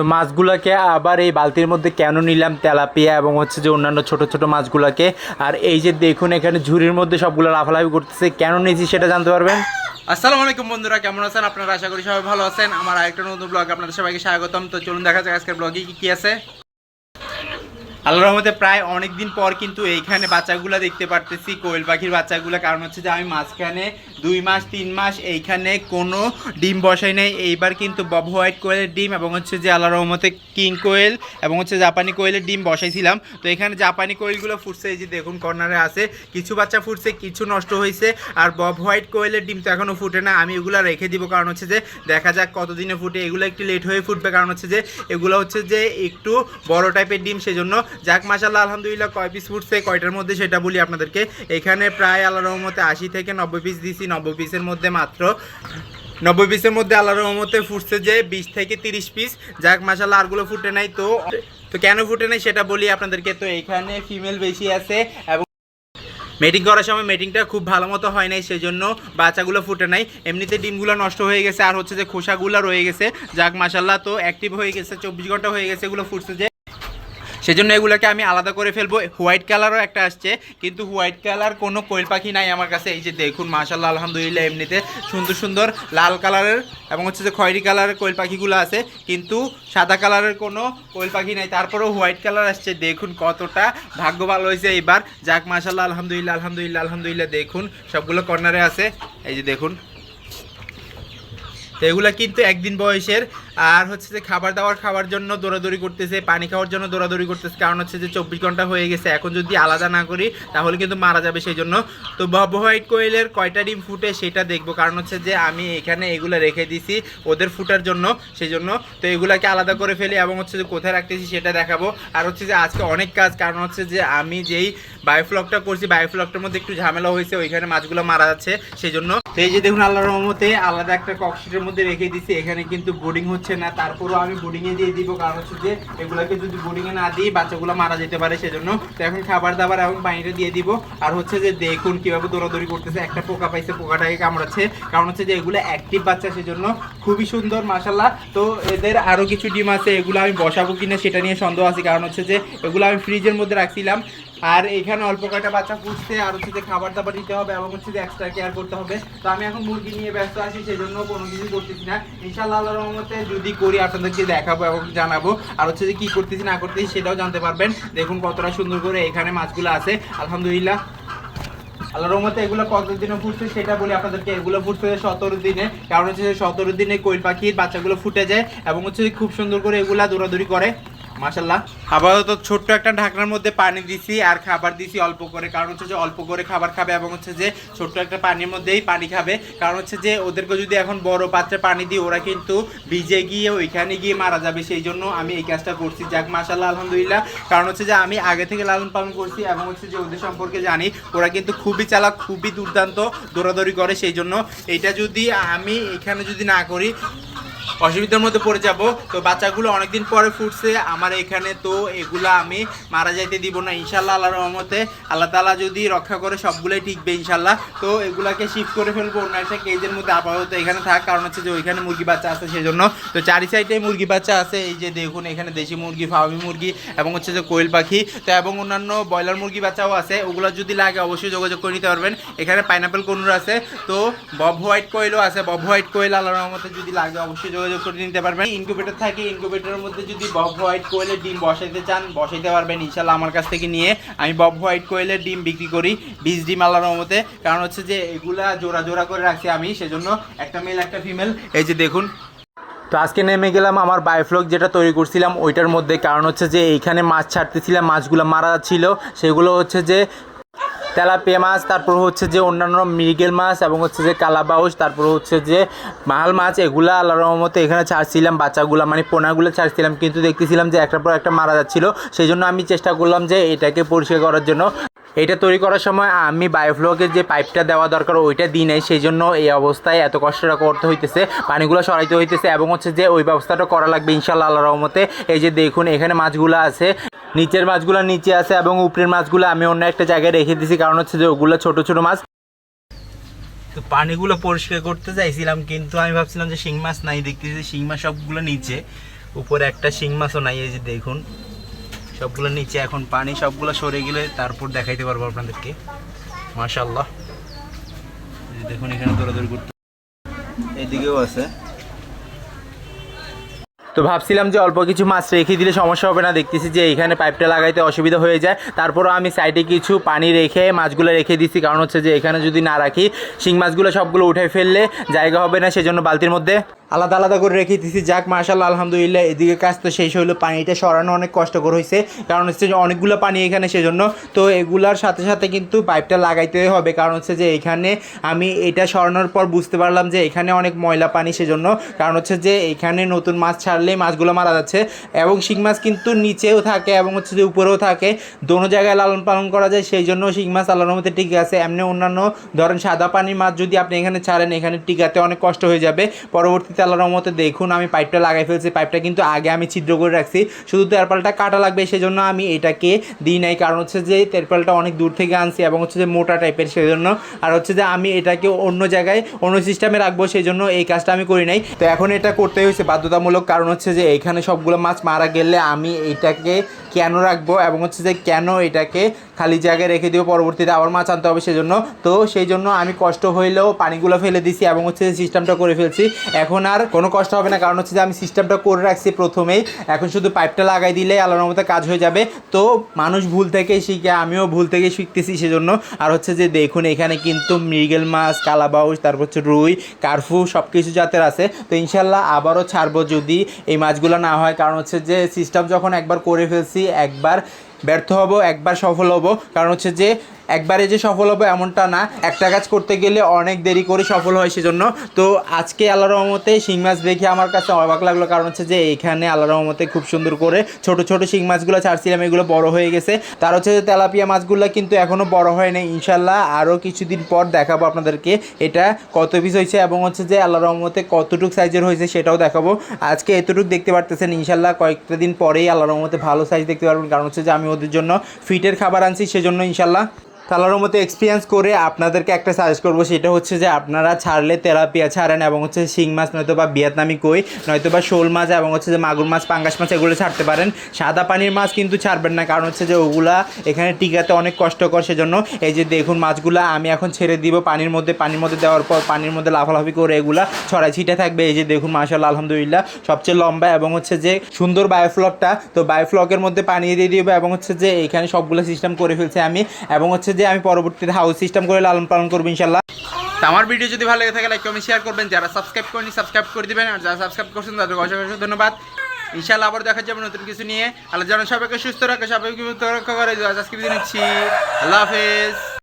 তো মাছগুলোকে আবার এই বালতির মধ্যে কেন নিলাম? তেলাপিয়া এবং হচ্ছে যে অন্যান্য ছোট ছোট মাছগুলোকে। আর এই যে দেখুন, এখানে ঝুড়ির মধ্যে সবগুলো লাফালাফি করতেছে। কেন নিয়েছি সেটা জানতে পারবেন? আসসালামু আলাইকুম বন্ধুরা, কেমন আছেন? আপনারা আশা করি সবাই ভালো আছেন। আমার আরেকটা নতুন ব্লগ আপনাদের সবাইকে স্বাগতম। তো চলুন দেখা যাক আজকের ব্লগে কি কি আছে। আল্লাহর রহমতে প্রায় অনেক দিন পর কিন্তু এইখানে বাচ্চাগুলো দেখতে পারতেছি, কোয়েল পাখির বাচ্চাগুলো। কারণ হচ্ছে যে আমি মাঝখানে দুই মাস, তিন মাস এইখানে কোনো ডিম বসাই নাই। এইবার কিন্তু বব হোয়াইট কোয়েলের ডিম এবং হচ্ছে যে আল্লাহর রহমতে কিং কোয়েল এবং হচ্ছে জাপানি কোয়েলের ডিম বসাইছিলাম। তো এখানে জাপানি কোয়েলগুলো ফুটছে, এই যে দেখুন কর্নারে আছে। কিছু বাচ্চা ফুটছে, কিছু নষ্ট হয়েছে আর বব হোয়াইট কোয়েলের ডিম তো এখনও ফুটে না, আমি এগুলো রেখে দিব। কারণ হচ্ছে যে দেখা যাক কতদিনে ফুটে। এগুলো একটু লেট হয়ে ফুটবে। কারণ হচ্ছে যে এগুলো হচ্ছে যে একটু বড় টাইপের ডিম, সেজন্য যাক মাসাল্লাহ আলহামদুলিল্লাহ, কয় পিস ফুটছে, কয়টার মধ্যে সেটা বলি আপনাদেরকে। এখানে প্রায় আল্লাহ রহমতে আশি থেকে নব্বই পিস দিছি, নব্বই পিসের মধ্যে মাত্র। নব্বই পিসের মধ্যে আল্লাহ রহমতে ফুটছে যে বিশ থেকে তিরিশ পিস যাক মাসাল্লাহ আরগুলো ফুটে নাই তো। তো কেন ফুটে নাই সেটা বলি আপনাদেরকে। তো এখানে ফিমেল বেশি আছে এবং মেটিং করার সময় মেটিংটা খুব ভালো মতো হয় নাই, সেজন্য বাচ্চাগুলো ফুটে নাই। এমনিতে ডিমগুলো নষ্ট হয়ে গেছে, আর হচ্ছে যে খোসাগুলো রয়ে গেছে। যাক মাসাল্লাহ তো অ্যাক্টিভ হয়ে গেছে, চব্বিশ ঘণ্টা হয়ে গেছে, এগুলো ফুটছে যে সেজন্য এগুলোকে আমি আলাদা করে ফেলব। হোয়াইট কালারও একটা আসছে, কিন্তু হোয়াইট কালার কোনো কোয়েল পাখি নাই আমার কাছে। এই যে দেখুন মাশাল্লাহ আলহামদুলিল্লাহ, এমনিতে সুন্দর সুন্দর লাল কালারের এবং হচ্ছে যে খয়েরি কালারের কোয়েল পাখিগুলো আছে, কিন্তু সাদা কালারের কোনো কোয়েল পাখি নাই। তারপরেও হোয়াইট কালার আসছে। দেখুন কতটা ভাগ্য ভালো হয়েছে এইবার। যাক মাশাল্লাহ আলহামদুলিল্লাহ আলহামদুলিল্লাহ আলহামদুলিল্লাহ, দেখুন, সবগুলো কর্নারে আছে। এই যে দেখুন। তো এগুলা কিন্তু একদিন বয়সের আর হচ্ছে যে খাবার দাবার খাওয়ার জন্য দৌড়াদৌড়ি করতেছে, পানি খাওয়ার জন্য দৌড়াদৌড়ি করতেছে, কারণ হচ্ছে যে চব্বিশ ঘণ্টা হয়ে গেছে। এখন যদি আলাদা না করি, তাহলে কিন্তু মারা যাবে সেই জন্য। তো বব হোয়াইট কোয়েলের কয়টা ডিম ফুটে সেটা দেখব, কারণ হচ্ছে যে আমি এখানে এগুলো রেখে দিছি ওদের ফুটার জন্য, সেই জন্য। তো এগুলাকে আলাদা করে ফেলি এবং হচ্ছে যে কোথায় রাখতেছি সেটা দেখাবো। আর হচ্ছে যে আজকে অনেক কাজ, কারণ হচ্ছে যে আমি যেই বায়োফ্লকটা করছি বায়োফ্লকটার মধ্যে একটু ঝামেলা হয়েছে, ওইখানে মাছগুলো মারা যাচ্ছে, সেই জন্য। তো এই যে দেখুন, আল্লাহর রহমতে আলাদা একটা কক্সিটের মধ্যে রেখে দিছি, এখানে কিন্তু বোর্ডিং হচ্ছে না, তারপরও আমি বোর্ডিংয়ে দিয়ে দিব। কারণ হচ্ছে যে, এগুলোকে যদি বোর্ডিংয়ে না দিই, বাচ্চাগুলো মারা যেতে পারে সেজন্য। তো এখন খাবার দাবার এবং পানিটা দিয়ে দিব। আর হচ্ছে যে, দেখুন কীভাবে দৌড়াদৌড়ি করতেছে। একটা পোকা পাইছে, পোকাটাকে কামড়াচ্ছে। কারণ হচ্ছে যে, এগুলো অ্যাক্টিভ বাচ্চা সেজন্য খুবই সুন্দর মাসাল্লাহ তো এদের আরও কিছু ডিম আছে, এগুলো আমি বসাবো কিনা সেটা নিয়ে সন্দেহ আছে। কারণ হচ্ছে যে, এগুলো আমি ফ্রিজের মধ্যে রাখছিলাম। আর এখানে অল্প কয়টা বাচ্চা পুষতে আর হচ্ছে খাবার দাবার দিতে হবে এবং হচ্ছে যে এক্সট্রা কেয়ার করতে হবে। তো আমি এখন মুরগি নিয়ে ব্যস্ত আছি সেই জন্য কোনো কিছু করতেছি না। ইনশাল্লাহ আল্লাহর রহমতে যদি করি আপনাদেরকে দেখাবো এবং জানাব। আর হচ্ছে যে কি করতেছি, না করতেছি, সেটাও জানতে পারবেন। দেখুন কতটা সুন্দর করে এখানে মাছগুলো আছে। আলহামদুলিল্লাহ। আল্লাহ রহমতে এগুলো কত দিনে ফুটছে সেটা বলি আপনাদেরকে। এগুলো ফুটছে সতেরো দিনে। কারণ হচ্ছে সতেরো দিনে কোয়েল পাখির বাচ্চাগুলো ফুটে যায় এবং হচ্ছে খুব সুন্দর করে এগুলা দৌড়াদৌড়ি করে। মাশাল্লাহ আপাতত ছোট্ট একটা ঢাকনার মধ্যে পানি দিছি আর খাবার দিছি অল্প করে। কারণ হচ্ছে যে অল্প করে খাবার খাবে এবং হচ্ছে যে ছোট্ট একটা পানির মধ্যেই পানি খাবে। কারণ হচ্ছে যে ওদেরকে যদি এখন বড় পাত্রে পানি দিই, ওরা কিন্তু ভিজে গিয়ে ওইখানে গিয়ে মারা যাবে। সেই জন্য আমি এই কাজটা করছি। যাক মাশাল্লাহ আলহামদুলিল্লাহ। কারণ হচ্ছে যে আমি আগে থেকে লালন পালন করছি এবং হচ্ছে যে ওদের সম্পর্কে জানি। ওরা কিন্তু খুবই চালাক, খুবই দুর্দান্ত, দৌড়াদৌড়ি করে। সেই জন্য এটা যদি আমি এখানে যদি না করি অসুবিধার মধ্যে পড়ে যাব। তো বাচ্চাগুলো অনেকদিন পরে ফুটছে। আমার এখানে তো এগুলা আমি মারা যাইতে দিব না। ইনশাল্লাহ আল্লাহ রহমতে আল্লাহ তালা যদি রক্ষা করে, সবগুলোই টিকবে ইনশাল্লাহ। তো এগুলাকে শিফট করে ফেলব। অন্য একটা কেজের মধ্যে আপাতত এখানে থাক। কারণ হচ্ছে যে ওইখানে মুরগি বাচ্চা আছে সেই জন্য তো চারি সাইডে মুরগি বাচ্চা আছে। এই যে দেখুন, এখানে দেশি মুরগি, ফার্মি মুরগি এবং হচ্ছে যে কোয়েল পাখি। তো এবং অন্যান্য ব্রয়লার মুরগি বাচ্চাও আছে। ওগুলো যদি লাগে অবশ্যই যোগাযোগ করে নিতে পারবেন। এখানে পাইনাপেল কনুর আছে। তো বব হোয়াইট কোয়েলও আছে। বব হোয়াইট কোয়েল আল্লাহ রহমতে যদি লাগে অবশ্যই যোগাযোগ করে নিতে পারবেন। ইনকিউবেটর থাকে ইনকিউবেটরের মধ্যে যদি বব হোয়াইট কোয়েলের ডিম বসাইতে চান, বসাইতে পারবেন ইনশাল্লাহ আমার কাছ থেকে নিয়ে। আমি বব হোয়াইট কোয়েলের ডিম বিক্রি করি বিশ ডিম আল্লাহ রহমতে। কারণ হচ্ছে যে এগুলা জোড়া জোড়া করে রাখছি আমি, সেজন্য একটা মেল একটা ফিমেল এই যে দেখুন। তো আজকে নেমে গেলাম আমার বায়োফ্লক যেটা তৈরি করছিলাম, ওইটার মধ্যে। কারণ হচ্ছে যে এইখানে মাছ ছাড়তেছিলাম, মাছগুলো মারা ছিল। সেগুলো হচ্ছে যে তেলাপিয়া মাছ, তারপর হচ্ছে যে অন্যান্য মৃগেল মাছ এবং হচ্ছে যে কালাবাউস তারপর হচ্ছে যে মাল মাছ, এগুলো আল্লাহ মতো এখানে ছাড়ছিলাম, বাচ্চাগুলো মানে পোনাগুলো ছাড়ছিলাম, কিন্তু দেখতেছিলাম যে একটার পর একটা মারা যাচ্ছিল। সেই জন্য আমি চেষ্টা করলাম যে এটাকে পরিষ্কার করার জন্য। এটা তৈরি করার সময় আমি বায়োফ্লকের যে পাইপটা দেওয়া দরকার, ওইটা দিই নাই। সেই জন্য এই অবস্থায় এত কষ্টটা করতে হইতেছে, পানিগুলো সরাইতে হইতেছে এবং হচ্ছে যে ওই ব্যবস্থাটা করা লাগবে ইনশাল্লাহ আল্লাহ রহমতে। এই যে দেখুন, এখানে মাছগুলো আছে, নিচের মাছগুলো নিচে আছে এবং উপরের মাছগুলো আমি অন্য একটা জায়গায় রেখে দিছি, কারণ হচ্ছে যে ওগুলো ছোট ছোট মাছ। তো পানিগুলো পরিষ্কার করতে চাইছিলাম, কিন্তু আমি ভাবছিলাম যে শিং মাছ নাই, দেখতেছি শিং মাছ সবগুলো নিচে, উপরে একটা শিং মাছও নাই, এই যে দেখুন। সবগুলো নিচে এখন পানি, সবগুলো সরে গেলে তারপর দেখাইতে পারব আপনাদেরকে। মাশাল্লাহ দেখুন, এখানে দৌড়াদৌড়ি করতে এদিকেও আছে। তো ভাবছিলাম যে অল্প কিছু মাছ রেখে দিলে সমস্যা হবে না, দেখতেছি যে এখানে পাইপটা লাগাইতে অসুবিধা হয়ে যায়। তারপরও আমি সাইডে কিছু পানি রেখে মাছগুলো রেখে দিচ্ছি কারণ হচ্ছে যে এখানে যদি না রাখি, শিং মাছগুলো সবগুলো উঠে ফেললে জায়গা হবে না, সেজন্য বালতির মধ্যে। আলাদা আলাদা করে রেখে দিচ্ছি যাক মার্শাল্লাহ আলহামদুলিল্লাহ, এদিকে কাজ তো শেষ হলো পানিটা সরানো অনেক কষ্টকর হয়েছে কারণ হচ্ছে যে অনেকগুলো পানি এখানে সেজন্য। তো এগুলার সাথে সাথে কিন্তু পাইপটা লাগাইতে হবে। কারণ হচ্ছে যে এখানে আমি এটা সরানোর পর বুঝতে পারলাম যে এখানে অনেক ময়লা পানি সেজন্য। কারণ হচ্ছে যে এখানে নতুন মাছ ছাড়লেই মাছগুলো মারা যাচ্ছে। এবং শিং মাছ কিন্তু নিচেও থাকে এবং হচ্ছে যে উপরেও থাকে। দোনো জায়গায় লালন পালন করা যায়। সেই জন্য শিং মাছ আল্লাহর মধ্যে টিকে আছে। এমনি অন্যান্য ধরেন সাদা পানির মাছ যদি আপনি এখানে ছাড়েন, এখানে টিকাতে অনেক কষ্ট হয়ে যাবে। পরবর্তীতে আল্লাহর রহমতে দেখুন, আমি পাইপটা লাগাই ফেলছি। পাইপটা কিন্তু আগে আমি ছিদ্র করে রাখছি। শুধু তেরপালটা কাটা লাগবে, সেজন্য আমি এটাকে দিই নাই। কারণ হচ্ছে যে তেরপালটা অনেক দূর থেকে আনছি এবং হচ্ছে যে, মোটা টাইপের সেজন্য। আর হচ্ছে যে, আমি এটাকে অন্য জায়গায়, অন্য সিস্টেমে রাখব সেই জন্য এই কাজটা আমি করি নাই। তো এখন এটা করতে হয়েছে বাধ্যতামূলক। কারণ হচ্ছে যে, এখানে সবগুলো মাছ মারা গেলে আমি এটাকে কেন রাখব এবং হচ্ছে যে, কেন এটাকে খালি জায়গায় রেখে দিব? পরবর্তীতে আবার মাছ আনতে হবে, সেজন্য। তো সেই জন্য আমি কষ্ট হইলেও পানিগুলো ফেলে দিছি এবং হচ্ছে যে সিস্টেমটা করে ফেলছি। এখন আর কোনো কষ্ট হবে না। কারণ হচ্ছে যে আমি সিস্টেমটা করে রাখছি প্রথমেই। এখন শুধু পাইপটা লাগাই দিলে আল্লাহর মতো কাজ হয়ে যাবে। তো মানুষ ভুল থেকে শিখে, আমিও ভুল থেকে শিখতেছি সেজন্য। আর হচ্ছে যে দেখুন, এখানে কিন্তু মৃগেল মাছ, কালাবাউস, তারপর হচ্ছে রুই, কার্ফু সব কিছু জাতের আছে। তো ইনশাল্লাহ আবারও ছাড়বো যদি এই মাছগুলো না হয়। কারণ হচ্ছে যে সিস্টেম যখন একবার করে ফেলছি, একবার ব্যর্থ হব, একবার সফল হব। কারণ হচ্ছে যে, একবারে যে সফল হবে এমনটা না। একটা কাজ করতে গেলে অনেক দেরি করে সফল হয় সেজন্য। তো আজকে আল্লাহ রহমতে শিং মাছ দেখে আমার কাছে অবাক লাগল। কারণ হচ্ছে যে, এখানে আল্লাহ রহমতে খুব সুন্দর করে ছোট ছোট শিং মাছগুলো ছাড়ছিলাম, এগুলো বড় হয়ে গেছে। তার হচ্ছে যে, তেলাপিয়া মাছগুলো কিন্তু এখনও বড় হয় নাই ইনশাল্লাহ আরও কিছুদিন পর দেখাবো আপনাদেরকে এটা কত পিস হয়েছে এবং হচ্ছে যে আল্লাহ রহমতে কতটুক সাইজের হয়েছে সেটাও দেখাবো। আজকে এতটুক দেখতে পারতেছেন ইনশাল্লাহ কয়েকটা দিন পরেই আল্লাহ রহমতে ভালো সাইজ দেখতে পারবেন। কারণ হচ্ছে যে, আমি ওদের জন্য ফিটের খাবার আনছি সেজন্য ইনশাল্লাহ। তালার মতো এক্সপিরিয়েন্স করে আপনাদেরকে একটা সাজেস্ট করব, সেটা হচ্ছে যে আপনারা ছাড়লে তেলাপিয়া ছাড়েন এবং হচ্ছে শিং মাছ নয়তো বা ভিয়েতনামি কই নয়তো বা শোল মাছ এবং হচ্ছে যে মাগুর মাছ, পাঙ্গাস মাছ, এগুলো ছাড়তে পারেন। সাদা পানির মাছ কিন্তু ছাড়বেন না, কারণ হচ্ছে যে ওগুলা এখানে টিকাতে অনেক কষ্টকর, সেজন্য এই যে দেখুন মাছগুলা আমি এখন ছেড়ে দিব পানির মধ্যে পানির মধ্যে দেওয়ার পর পানির মধ্যে লাফালাফি করে এগুলা ছড়াই ছিটে থাকবে। এই যে দেখুন মাশাল্লাহ আলহামদুলিল্লাহ, সবচেয়ে লম্বা এবং হচ্ছে যে সুন্দর বায়োফ্লকটা তো বায়োফ্লকের মধ্যে পানি দিয়ে দিব এবং হচ্ছে যে এখানে সবগুলো সিস্টেম করে ফেলছে আমি এবং হচ্ছে যে আমি পরবর্তীতে হাউস সিস্টেম করে লালন পালন করব ইনশাল্লাহ আমার ভিডিও যদি ভালো লেগে থাকে লাইক কমেন্ট শেয়ার করবেন। যারা সাবস্ক্রাইব করেনি সাবস্ক্রাইব করে দিবেন। আর যারা সাবস্ক্রাইব করছেন, তাদেরকে অসংখ্য অসংখ্য ধন্যবাদ। ইনশাল্লাহ আবার দেখা যাবে নতুন কিছু নিয়ে। আল্লাহ যেন সবাইকে সুস্থ রাখে, সবাইকে রক্ষা করে। আজকে নিচ্ছি আল্লাহ হাফেজ।